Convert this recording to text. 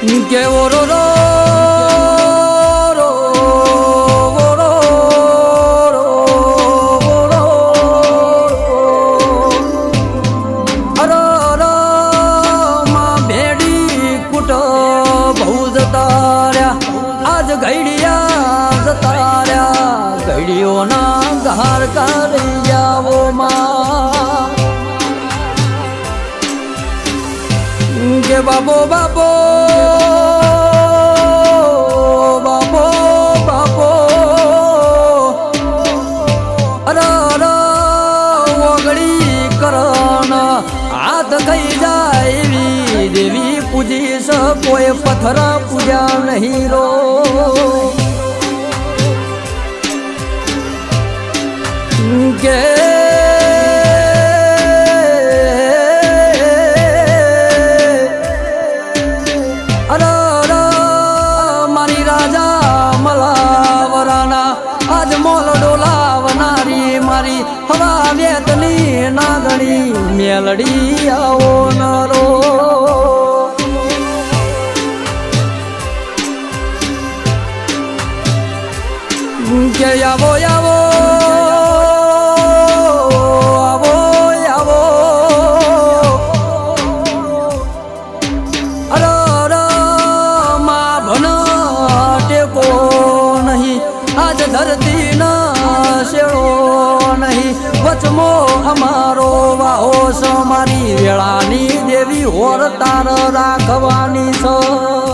કે ઓરો રો ઘડિયા જતા રહ્યા ઘડિયોના ઘાર કરી કે બાબો બાબો બાબો બાબો અર અર, ઓગળી કરણ, હાથ થઈ જાય એવી દેવી સ, કોઈ પથ્થર પૂજા નહીં રો. કે હવા વેતની નાગણી મેલડી આવો નરો. કે આવો આવો આવો આવો. અરે માં ભન ટેકો નહીં. આજ ધરતી ન વચમો અમારો વાહો સ મારી વેળાની દેવી હોર તાર રાખવાની છે.